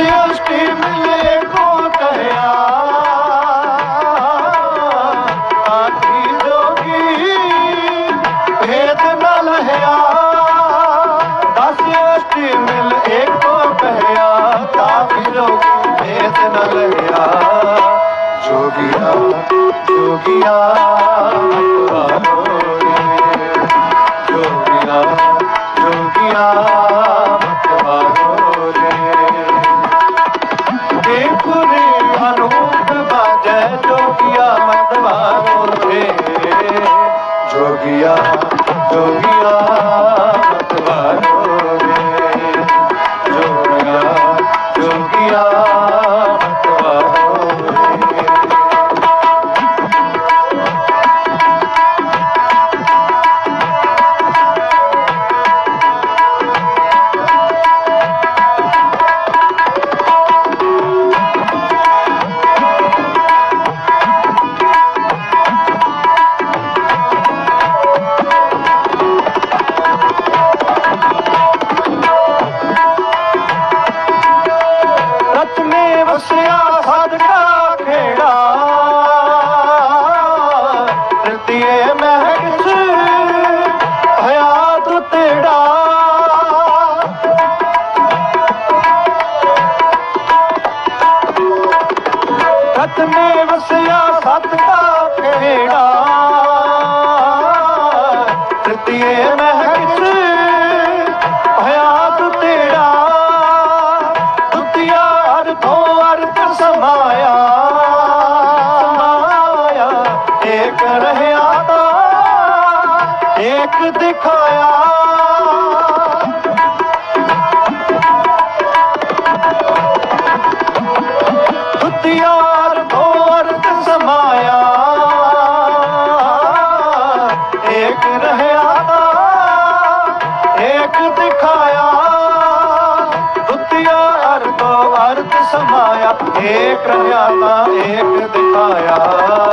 ਅਸ਼ਟੀ ਮਿਲੇ ਕੋ ਕਹਿਆ ਆਖੀ ਜੋਗੀ ਭੇਦ ਨ ਲਹਿਆ। ਦਸ ਅਸ਼ਟੀ ਮਿਲ ਏਕੋ ਕਹਿਆ ਕਾਫੀ ਜੋਗੀ ਭੇਦ ਨ ਲਹਿਆ। ਜੋਗੀਆ ਜੋਗੀਆ ਜੋਗੀਆ ਜੋਗੀਆ। ਜੋਗੀਆ ਜੋਗੀਆ ਮਤਵਾਰੋ பாதுகா ਰਹਿਆ ਤਾ ਏਕ ਦਿਖਾਇਆ। ਦੁਤੀਆ ਅਰਥ ਅਰਥ ਸਮਾਇਆ। ਇੱਕ ਰਹਿਆ ਤਾ ਏਕ ਦਿਖਾਇਆ। ਦੁਤੀਆ ਅਰਥ ਅਰਥ ਸਮਾਇਆ। ਇੱਕ ਰਹਿਆ ਤਾ ਏਕ ਦਿਖਾਇਆ।